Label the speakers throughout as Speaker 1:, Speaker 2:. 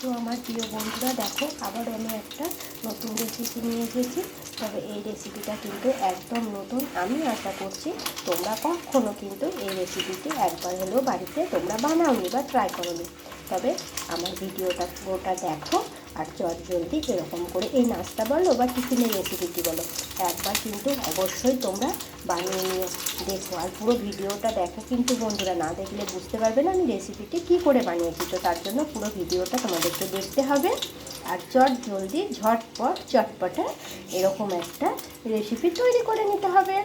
Speaker 1: তো আমার প্রিয় বন্ধুরা, দেখো আবার আমি একটা নতুন রেসিপি নিয়ে এসেছি। তবে এই রেসিপিটা কিন্তু একদম নতুন। আমি আশা করছি তোমরা কখনও কিন্তু এই রেসিপিটি একবার হলেও বাড়িতে তোমরা বানাওনি বা ট্রাই করোনি। তবে আমার ভিডিওটা পুরোটা দেখো। আর চট জলদি এরকম করে এই নাস্তা বলো বা টিফিনের রেসিপিটি বলো, একবার কিন্তু অবশ্যই তোমরা বানিয়ে নিও। দেখো, আর পুরো ভিডিওটা দেখো কিন্তু বন্ধুরা, না দেখলে বুঝতে পারবে না আমি রেসিপিটি কী করে বানিয়েছি। তো তার জন্য পুরো ভিডিওটা তোমাদেরকে দেখতে হবে। আর চট জলদি, ঝটপট, চটপটে এরকম একটা রেসিপি তৈরি করে নিতে হবে।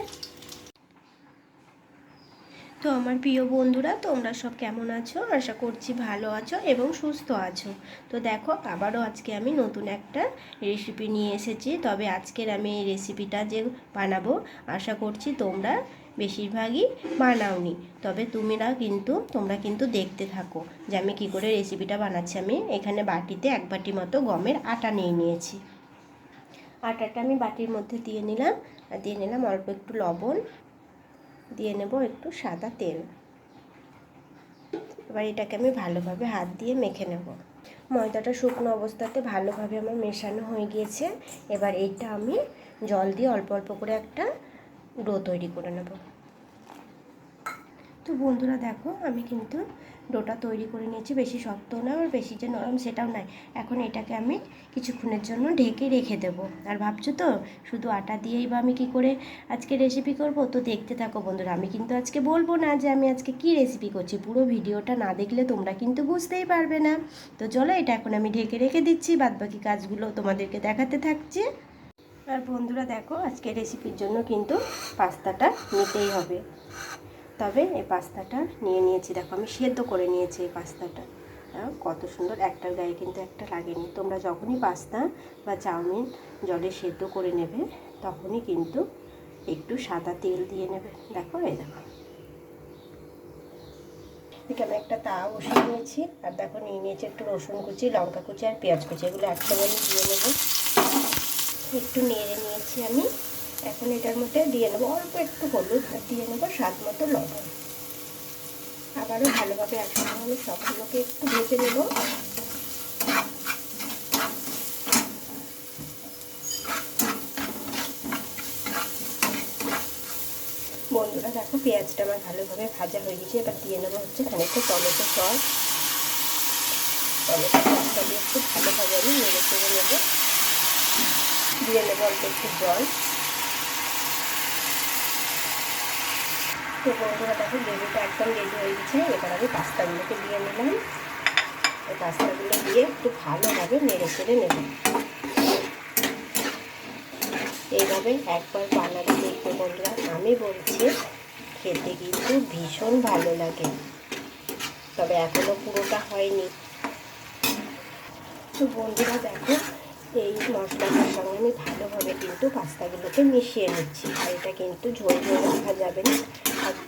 Speaker 1: তো আমার প্রিয় বন্ধুরা, তোমরা সব কেমন আছো? আশা করছি ভালো আছো এবং সুস্থ আছো। তো দেখো, আবারও আজকে আমি নতুন একটা রেসিপি নিয়ে এসেছি। তবে আজকের আমি এই রেসিপিটা যে বানাবো, আশা করছি তোমরা বেশিরভাগই বানাওনি। তবে তুমিরা কিন্তু, তোমরা কিন্তু দেখতে থাকো যে আমি কী করে রেসিপিটা বানাচ্ছি। আমি এখানে বাটিতে এক বাটি মতো গমের আটা নিয়ে নিয়েছি। আটাটা আমি বাটির মধ্যে দিয়ে নিলাম। দিয়ে নিলাম অল্প একটু লবণ দিয়ে নেব একটু সাদা তেল। এবার এটাকে আমি ভালোভাবে হাত দিয়ে মেখে নেব। ময়দাটা শুকনো অবস্থাতে ভালোভাবে আমার মেশানো হয়ে গিয়েছে। এবার এটা আমি জল দিয়ে অল্প অল্প করে একটা ডো তৈরি করে নেব। তো বন্ধুরা দেখো, আমি কিন্তু ডোটা তৈরি করে নিয়েছি। বেশি শক্ত না আর বেশি যে নরম সেটাও নাই। এখন এটাকে আমি কিছুক্ষণের জন্য ঢেকে রেখে দেবো। আর ভাবছ তো, শুধু আটা দিয়েই বা আমি কি করে আজকে রেসিপি করব? তো দেখতে থাকো বন্ধুরা, আমি কিন্তু আজকে বলব না যে আমি আজকে কি রেসিপি করছি। পুরো ভিডিওটা না দেখলে তোমরা কিন্তু বুঝতেই পারবে না। তো চলো, এটা এখন আমি ঢেকে রেখে দিচ্ছি। বাদবাকি কাজগুলো তোমাদেরকে দেখাতে থাকছি। আর বন্ধুরা দেখো, আজকে রেসিপির জন্য কিন্তু পাস্তাটা নিতেই হবে। তবে এই পাস্তাটা নিয়ে নিয়েছি। দেখো আমি সেদ্ধ করে নিয়েছি এই পাস্তাটা। আহ, কত সুন্দর একটার গায়ে কিন্তু একটা লাগেনি। তোমরা যখনই পাস্তা বা চাউমিন জলে সেদ্ধ করে নেবে তখনই কিন্তু একটু সাদা তেল দিয়ে নেবে। দেখো এই দেখো। এদিকে আমি একটা তা বসিয়ে নিয়েছি। আর দেখো নিয়ে নিয়েছি একটু রসুন কুচি লঙ্কা কুচি আর পেঁয়াজ কুচি। এগুলো একসঙ্গে দিয়ে নেব। একটু নেড়ে নিয়েছি আমি। এখন এটার মধ্যে দিয়ে নেব। অল্প একটু হলুদ আর দিয়ে নেব স্বাদ মতো লবণ। আবারও ভালোভাবে একসঙ্গে সবগুলোকে একটু ভেজে নেব। বন্ধুরা, দেখো পেঁয়াজটা আমার ভালোভাবে ভাজা হয়ে গেছে। এবার দিয়ে নেব হচ্ছে খানিকটা টমেটো সস। টমেটো সসটা দিয়ে একটু ভালোভাবে আমি নেড়ে চেড়ে নেব। দিয়ে নেব অল্প একটু জল। তো বন্ধুরা দেখো গ্রেভিটা একদম রেডি হয়ে গেছে। এবার আমি পাস্তাগুলোকে দিয়ে নিলাম। এই পাস্তাগুলো দিয়ে একটু ভালোভাবে নেড়ে চেড়ে নেব। এইভাবে একবার বানালে দেখবে বন্ধুরা, আমি বলছি, খেতে কিন্তু ভীষণ ভালো লাগে। তবে এখনও পুরোটা হয়নি। তো বন্ধুরা দেখো, এই মশলাটার সঙ্গে আমি ভালোভাবে কিন্তু পাস্তাগুলোকে মিশিয়ে নিচ্ছি। আর এটা কিন্তু ঝোল ঝোল রাখা যাবে না।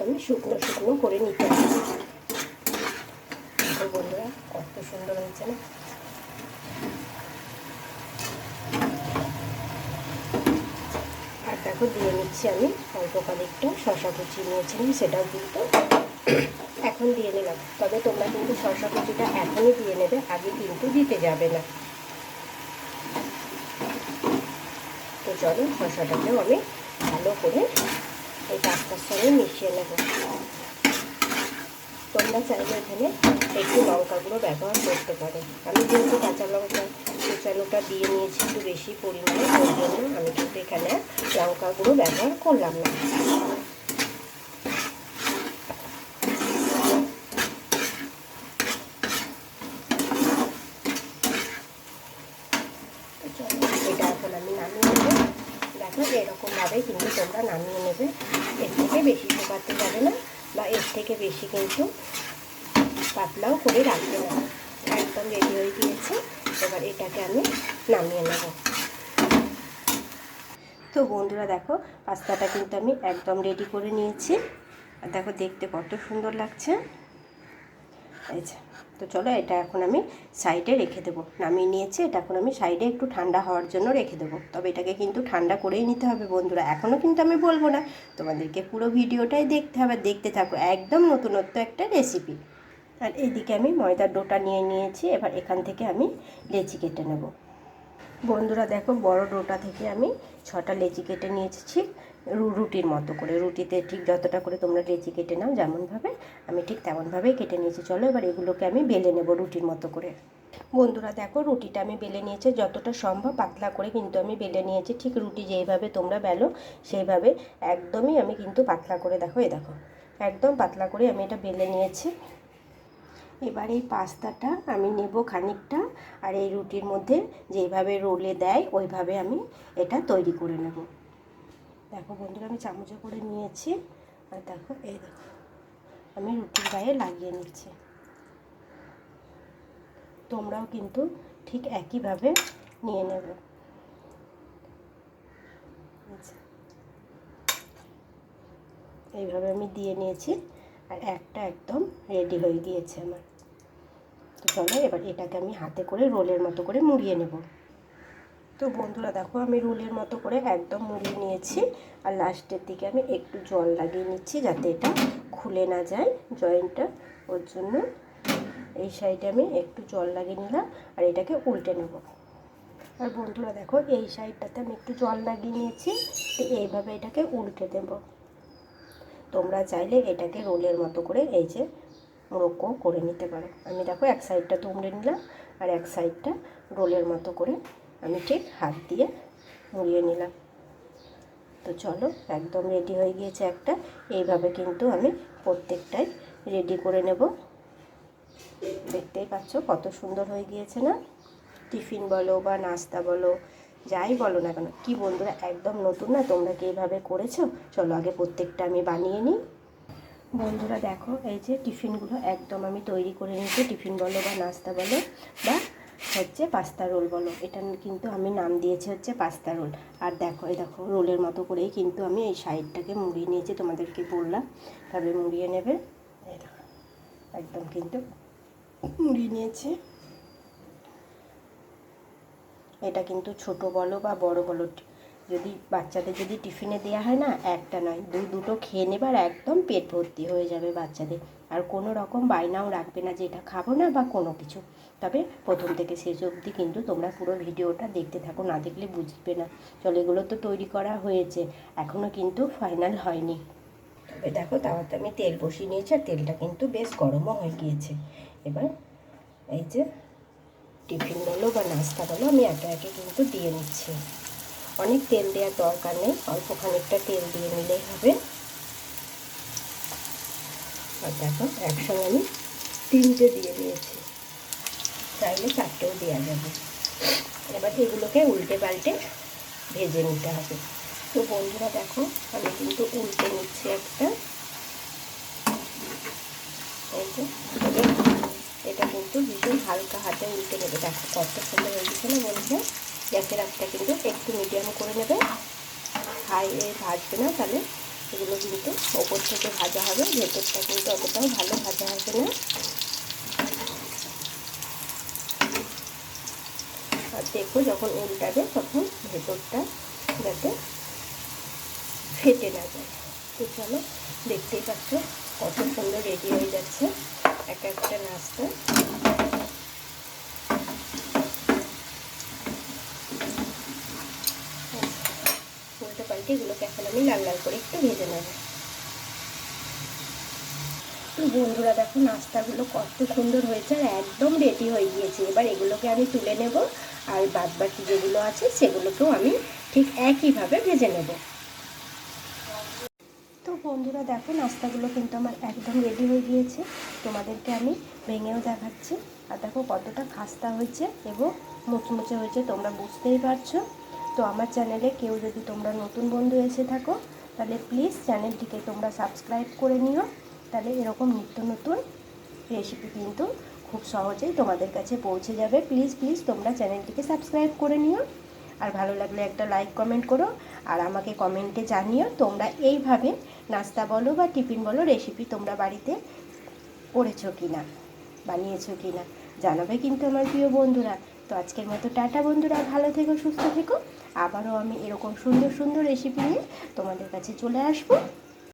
Speaker 1: একদমই শুকনো শুকনো করে নিতে হবে। বন্ধুরা, কত সুন্দর হয়েছে না? আর দেখো, দিয়ে নিচ্ছি আমি অল্প খানিকটা শশা কুচি নিয়েছিলাম সেটাও কিন্তু এখন দিয়ে নিলাম। তবে তোমরা কিন্তু শশা কুচিটা এখনই দিয়ে নেবে, আগে কিন্তু দিতে যাবে না। তো চলো শশাটাকেও আমি ভালো করে এই পাস্তার সঙ্গে মিশিয়ে নেব। তোমরা চাইলে এখানে একটু লঙ্কা গুঁড়ো ব্যবহার করতে পারো। আমি যেহেতু কাঁচা লঙ্কা কুচানোটা দিয়ে নিয়েছি একটু বেশি পরিমাণে, ওই জন্য আমি কিন্তু এখানে লঙ্কা গুঁড়ো ব্যবহার করলাম না তো চলো এটা এখন আমি নামিয়ে নেব দেখো এরকমভাবেই কিন্তু তোমরা নামিয়ে নেবে। এর থেকে বেশি শুকাতে যাবে না, বা এর থেকে বেশি কিন্তু পাতলাও করে রাখবে না একদম রেডি হয়ে গিয়েছে, এবার এটাকে আমি নামিয়ে নেব। তো বন্ধুরা দেখো, পাস্তাটা কিন্তু আমি একদম রেডি করে নিয়েছি। আর দেখো দেখতে কত সুন্দর লাগছে। যে তো চলো এটা এখন আমি সাইডে রেখে দেবো। নামিয়ে নিয়েছি, এটা এখন আমি সাইডে একটু ঠান্ডা হওয়ার জন্য রেখে দেবো। তবে এটাকে কিন্তু ঠান্ডা করেই নিতে হবে বন্ধুরা। এখনও কিন্তু আমি বলব না, তোমাদেরকে পুরো ভিডিওটাই দেখতে হবে। দেখতে থাকো, একদম নতুনত্ব একটা রেসিপি আর এইদিকে আমি ময়দার ডোটা নিয়ে নিয়েছি, এবার এখান থেকে আমি লেচি কেটে নেব। বন্ধুরা দেখো, বড় ডোটা থেকে আমি ছটা লেচি কেটে নিয়েছি, ঠিক? রুটির মতো করে, রুটিতে ঠিক যতটা করে তোমরা লেচি কেটে নাও যেমনভাবে, আমি ঠিক তেমনভাবেই কেটে নিয়েছি। চলো এবার এগুলোকে আমি বেলে নেব রুটির মতো করে। বন্ধুরা দেখো, রুটিটা আমি বেলে নিয়েছি, যতটা সম্ভব পাতলা করে কিন্তু আমি বেলে নিয়েছি। ঠিক রুটি যেইভাবে তোমরা বেলো, সেইভাবে একদমই আমি কিন্তু পাতলা করে দেখো, এই দেখো, একদম পাতলা করে আমি এটা বেলে নিয়েছি। এবার এই পাস্তাটা আমি নেব খানিকটা, আর এই রুটির মধ্যে যেইভাবে রোলে দেয়, ওইভাবে আমি এটা তৈরি করে নেব। দেখো বন্ধুরা, আমি চামচে করে নিয়েছি। আর দেখো, এই দেখো, আমি রুটির গায়ে লাগিয়ে নিচ্ছি। তোমরাও কিন্তু ঠিক একইভাবে নিয়ে নেবে। আচ্ছা। এইভাবে আমি দিয়ে নিয়েছি, আর একটা একদম রেডি হয়ে গিয়েছে আমার। তো চলো, এবার এটাকে আমি হাতে করে রোলের মতো করে মুড়িয়ে নেব। তো বন্ধুরা দেখো, আমি রোলের মতো করে একদম মুড়িয়ে নিয়েছি। আর লাস্টের দিকে আমি একটু জল লাগিয়ে নিচ্ছি যাতে এটা খুলে না যায় জয়েন্টটা। ওর জন্য এই সাইডে আমি একটু জল লাগিয়ে নিলাম আর এটাকে উল্টে নেব। আর বন্ধুরা দেখো, এই সাইডটাতে আমি একটু জল লাগিয়ে নিয়েছি, তো এইভাবে এটাকে উল্টে দেবো। তোমরা চাইলে এটাকে রোলের মতো করে এই যে মোরক্কো করে নিতে পারো। আমি দেখো, এক সাইডটা তুমড়ে নিলাম আর এক সাইডটা রোলের মতো করে আমি ঠিক হাত দিয়ে মুড়িয়ে নিলাম। তো চলো, একদম রেডি হয়ে গিয়েছে একটা। এইভাবে কিন্তু আমি প্রত্যেকটাই রেডি করে নেব। দেখতেই পাচ্ছ কত সুন্দর হয়ে গিয়েছে না? টিফিন বলো বা নাস্তা বলো, যাই বলো না কেন, কি বন্ধুরা, একদম নতুন না? তোমরা কি এইভাবে করেছ? চলো, আগে প্রত্যেকটা আমি বানিয়ে নিই। বন্ধুরা, দেখো, এই যে টিফিনগুলো একদম আমি তৈরি করে নিয়েছি। টিফিন বলো বা নাস্তা বলো বা হচ্ছে পাস্তা রোল বলো। এটা কিন্তু আমি নাম দিয়েছি হচ্ছে পাস্তা রোল। আর দেখো, এই দেখো, রোলের মতো করেই কিন্তু আমি এই সাইডটাকে মুড়িয়ে নিয়েছি, তোমাদেরকে বললাম। তবে মুড়িয়ে নেবে একদম কিন্তু মুড়িয়ে নিয়েছি। এটা কিন্তু ছোট বলো বা বড় বলো যদি বাচ্চাদের যদি টিফিনে দেওয়া হয় না, একটা নয় দু দুটো খেয়ে নেবে আর একদম পেট ভর্তি হয়ে যাবে বাচ্চাদের। আর কোনো রকম বায়নাও রাখবে না যে এটা খাব না বা কোনো কিছু। তবে প্রথম থেকে শেষ অবধি কিন্তু তোমরা পুরো ভিডিওটা দেখতে থাকো, না দেখলে বুঝবে না। চলো, এগুলো তো তৈরি করা হয়েছে এখনও কিন্তু ফাইনাল হয়নি। তবে দেখো, তাওয়াতে আমি তেল বসিয়ে নিয়েছি, আর তেলটা কিন্তু বেশ গরমও হয়ে গিয়েছে। এবার এই যে টিফিন বলো বা নাস্তা বলো, আমি একে একে কিন্তু দিয়ে নিচ্ছি। অনেক তেল দেওয়ার দরকার নেই, অল্প খানিকটা তেল দিয়ে নিলেই হবে। আর দেখো, একসঙ্গে আমি তিনটে দিয়ে দিয়েছি। চাইলে চারটেও দেওয়া যাবে। এবার এগুলোকে উল্টে পাল্টে ভেজে নিতে হবে। তো বন্ধুরা দেখো, আমি কিন্তু উল্টে নিচ্ছি একটা। এটা কিন্তু ভীষণ হালকা হাতে উল্টে নেবে। দেখো কত সুন্দর হয়ে গেছে না বন্ধুরা? গ্যাসের আঁচটা কিন্তু একটু মিডিয়াম করে নেবে। হাই ভাজবে না, তাহলে এগুলো কিন্তু ওপর থেকে ভাজা হবে। ভেতরটা কিন্তু অতটাও ভালো ভাজা হবে না। আর দেখো যখন উল্টাবে তখন ভেতরটা যাতে ফেটে না যায়। তো চলো, দেখতেই পাচ্ছ কত সুন্দর রেডি হয়ে যাচ্ছে। এক একটা নাস্তা। উল্টো এগুলোকে এখন আমি লাল লাল করে একটু ভেজে নেব। তো বন্ধুরা, দেখো নাস্তাগুলো কত সুন্দর হয়েছে আর একদম রেডি হয়ে গিয়েছে। এবার এগুলোকে আমি তুলে নেব আর বাদ বাকি যেগুলো আছে সেগুলোকেও আমি ঠিক একইভাবে ভেজে নেব। তো বন্ধুরা, দেখো নাস্তাগুলো কিন্তু আমার একদম রেডি হয়ে গিয়েছে। তোমাদেরকে আমি ভেঙেও দেখাচ্ছি। আর দেখো কতটা খাস্তা হয়েছে এবং মুচমুচে হয়েছে, তোমরা বুঝতেই পারছ। তো আমার চ্যানেলে কেউ যদি তোমরা নতুন বন্ধু এসে থাকো, তাহলে প্লিজ চ্যানেলটিকে তোমরা সাবস্ক্রাইব করে নিও। তাহলে এরকম নিত্য নতুন রেসিপি কিন্তু খুব সহজেই তোমাদের কাছে পৌঁছে যাবে। প্লিজ প্লিজ তোমরা চ্যানেলটিকে সাবস্ক্রাইব করে নিও। আর ভালো লাগলে একটা লাইক কমেন্ট করো। আর আমাকে কমেন্টে জানিও তোমরা এইভাবে নাস্তা বলো বা টিফিন বলো রেসিপি তোমরা বাড়িতে করেছ কি না বানিয়েছো কি না জানাবে কিন্তু আমার প্রিয় বন্ধুরা। তো আজকের মতো টাটা বন্ধুরা, ভালো থেকো, সুস্থ থেকো। আবারও আমি এরকম সুন্দর সুন্দর রেসিপি নিয়ে তোমাদের কাছে চলে আসব।